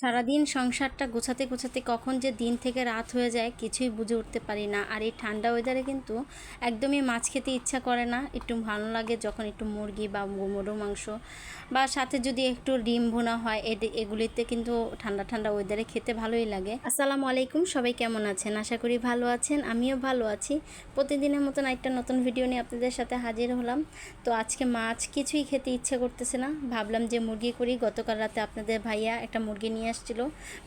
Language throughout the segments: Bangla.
সারাদিন সংসারটা গোছাতে গোছাতে কখন যে দিন থেকে রাত হয়ে যায়, কিছুই বুঝে উঠতে পারি না। আর এই ঠান্ডা ওয়েদারে কিন্তু একদমই মাছ খেতে ইচ্ছা করে না। একটু ভালো লাগে যখন একটু মুরগি বা মোরো মাংস বা সাথে যদি একটু ডিম ভুনা হয় এগুলিতে কিন্তু ঠান্ডা ঠান্ডা ওয়েদারে খেতে ভালোই লাগে। আসসালামু আলাইকুম, সবাই কেমন আছেন? আশা করি ভালো আছেন, আমিও ভালো আছি। প্রতিদিনের মতন একটা নতুন ভিডিও নিয়ে আপনাদের সাথে হাজির হলাম। তো আজকে মাছ কিছুই খেতে ইচ্ছে করতেছে না। ভাবলাম যে মুরগি করি। গতকাল রাতে আপনাদের ভাইয়া একটা মুরগি নিয়ে আসছিল।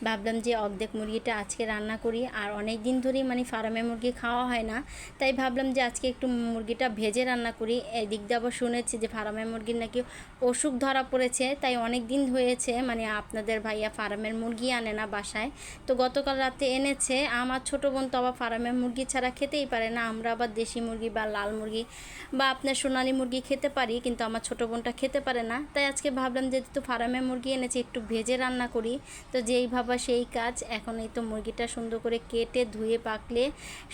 ভাবলাম যে অর্ধেক মুরগিটা আজকে রান্না করি, আর অনেক দিন ধরেই মানে ফার্মে মুরগি খাওয়া হয় না। তাই ভাবলাম যে আজকে একটু মুরগিটা ভেজে রান্না করি। এদিক দিয়ে আবার শুনেছি যে ফার্মে মুরগির নাকি অসুখ ধরা পড়েছে, তাই অনেক দিন হয়েছে মানে আপনাদের ভাইয়া ফার্মের মুরগি আনে না বাসায়। তো গতকাল রাতে এনেছে, আমার ছোট বোন তো আবার ফার্মের মুরগি ছাড়া খেতেই পারে না। আমরা আবার দেশি মুরগি বা লাল মুরগি বা আপনার সোনালি মুরগি খেতে পারি, কিন্তু আমার ছোট বোনটা খেতে পারে না। তাই আজকে ভাবলাম যে তো ফার্মে মুরগি এনেছি, একটু ভেজে রান্না করি। তো যেই ভাবা সেই কাজ। এখন এই তো মুরগিটা সুন্দর করে কেটে, ধুয়ে, পাকলে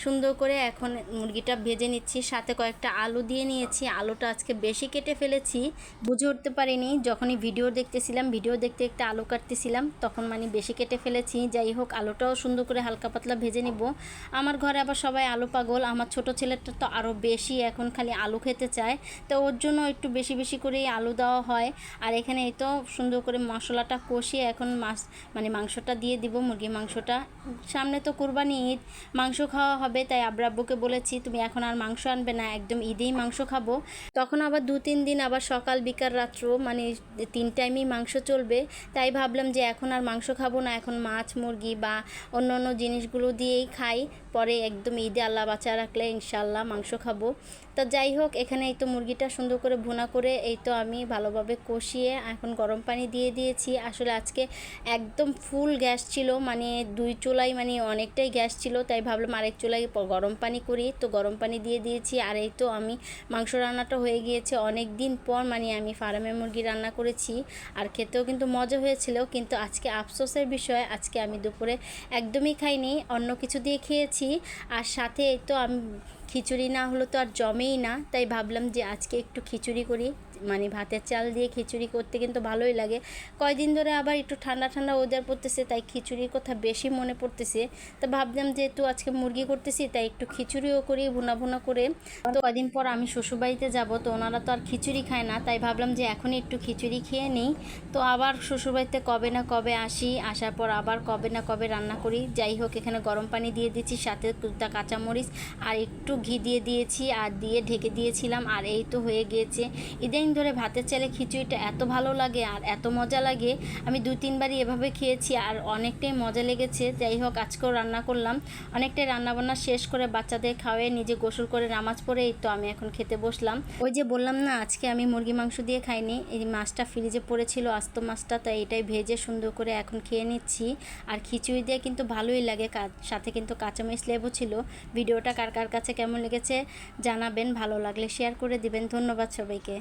সুন্দর করে এখন মুরগিটা ভেজে নিচ্ছি। সাথে কয়েকটা আলু দিয়ে নিয়েছি। আলুটা আজকে বেশি কেটে ফেলেছি, বুঝে উঠতে পারিনি। যখনই ভিডিও দেখতেছিলাম, ভিডিও দেখতে দেখতে আলু কাটতেছিলাম, তখন মানে বেশি কেটে ফেলেছি। যাই হোক, আলুটাও সুন্দর করে হালকা পাতলা ভেজে নিব। আমার ঘরে আবার সবাই আলু পাগল, আমার ছোট ছেলেটা তো আরও বেশি এখন খালি আলু খেতে চায়। তো ওর জন্য একটু বেশি বেশি করেই আলু দেওয়া হয়। আর এখানে এই তো সুন্দর করে মশলাটা কষিয়ে এখন মাছ মানে মাংসটা দিয়ে দিব মুরগি মাংসটা। সামনে তো কুরবানি ঈদ, মাংস খাওয়া হবে, তাই আব্রাব্বুকে বলেছি, তুমি এখন আর মাংস আনবে না, একদম ঈদেই মাংস খাব। তখন আবার দু, তিন দিন আবার সকাল, বিকাল, রাত্র মানে তিন টাইমই মাংস চলবে। তাই ভাবলাম যে এখন আর মাংস খাব না, এখন মাছ, মুরগি বা অন্য অন্য জিনিসগুলো দিয়েই খাই। পরে একদম ঈদে আল্লাহ বাঁচা রাখলে ইনশাল্লাহ মাংস খাব। তা যাই হোক এখানে এই তো মুরগিটা সুন্দর করে ভুনা করে, এই তো আমি ভালোভাবে কষিয়ে এখন গরম পানি দিয়ে দিয়েছি। আসলে আজকে একদম ফুল গ্যাস ছিল মানে দুই চুলাই মানে অনেকটাই গ্যাস ছিল, তাই ভাবলাম আরেক চুলাই গরম পানি করি। তো গরম পানি দিয়ে দিয়েছি, আর এই তো আমি মাংস রান্নাটা হয়ে গিয়েছে। অনেক দিন পর মানে আমি ফার্মে মুরগি রান্না করেছি, আর খেতেও কিন্তু মজা হয়েছিল, কিন্তু আজকে আফসোসের বিষয়, আজকে আমি দুপুরে একদমই খাইনি, অন্য কিছু দিয়ে খেয়েছি। আর সাথে এই তো আমি, খিচুড়ি না হলো তো আর জমেই না, তাই ভাবলাম যে আজকে একটু খিচুড়ি করি। মানে ভাতের চাল দিয়ে খিচুড়ি করতে কিন্তু ভালোই লাগে। কয়দিন ধরে আবার একটু ঠান্ডা ঠান্ডা ওয়েদার পড়তেছে, তাই খিচুড়ির কথা বেশি মনে পড়তেছে। তো ভাবলাম যেহেতু আজকে মুরগি করতেছি, তাই একটু খিচুড়িও করি ভুনা ভুনা করে। তো কদিন পর আমি শ্বশুরবাড়িতে যাব, তো ওনারা তো আর খিচুড়ি খায় না, তাই ভাবলাম যে এখনই একটু খিচুড়ি খেয়ে নিই। তো আবার শ্বশুরবাড়িতে কবে না কবে আসি, আসার পর আবার কবে না কবে রান্না করি। যাই হোক, এখানে গরম পানি দিয়ে দিচ্ছি, সাথে দুটা কাঁচামরিচ আর একটু ঘি দিয়ে দিয়েছি, আর দিয়ে ঢেকে দিয়েছিলাম, আর এই তো হয়ে গিয়েছে। ইদানিং ধরে ভাতের চালে খিচুড়িটা এত ভালো লাগে আর এত মজা লাগে। আমি দু তিনবারই এভাবে খেয়েছি আর অনেকটাই মজা লেগেছে। যাই হোক, আজকেও রান্না করলাম। অনেকটাই রান্নাবান্না শেষ করে বাচ্চাদের খাওয়াই নিজে গোসল করে নামাজ পড়ে এই তো আমি এখন খেতে বসলাম। ওই যে বললাম না, আজকে আমি মুরগি মাংস দিয়ে খাইনি। এই মাছটা ফ্রিজে পড়েছিল, আস্ত মাছটা, তাই এটাই ভেজে সুন্দর করে এখন খেয়ে নিচ্ছি। আর খিচুড়ি দিয়ে কিন্তু ভালোই লাগে সাথে কিন্তু কাঁচামরিচ লেবু ছিল। ভিডিওটা কার কার কাছে কেমন লেগেছে জানাবেন, ভালো লাগলে শেয়ার করে দিবেন। ধন্যবাদ সবাইকে।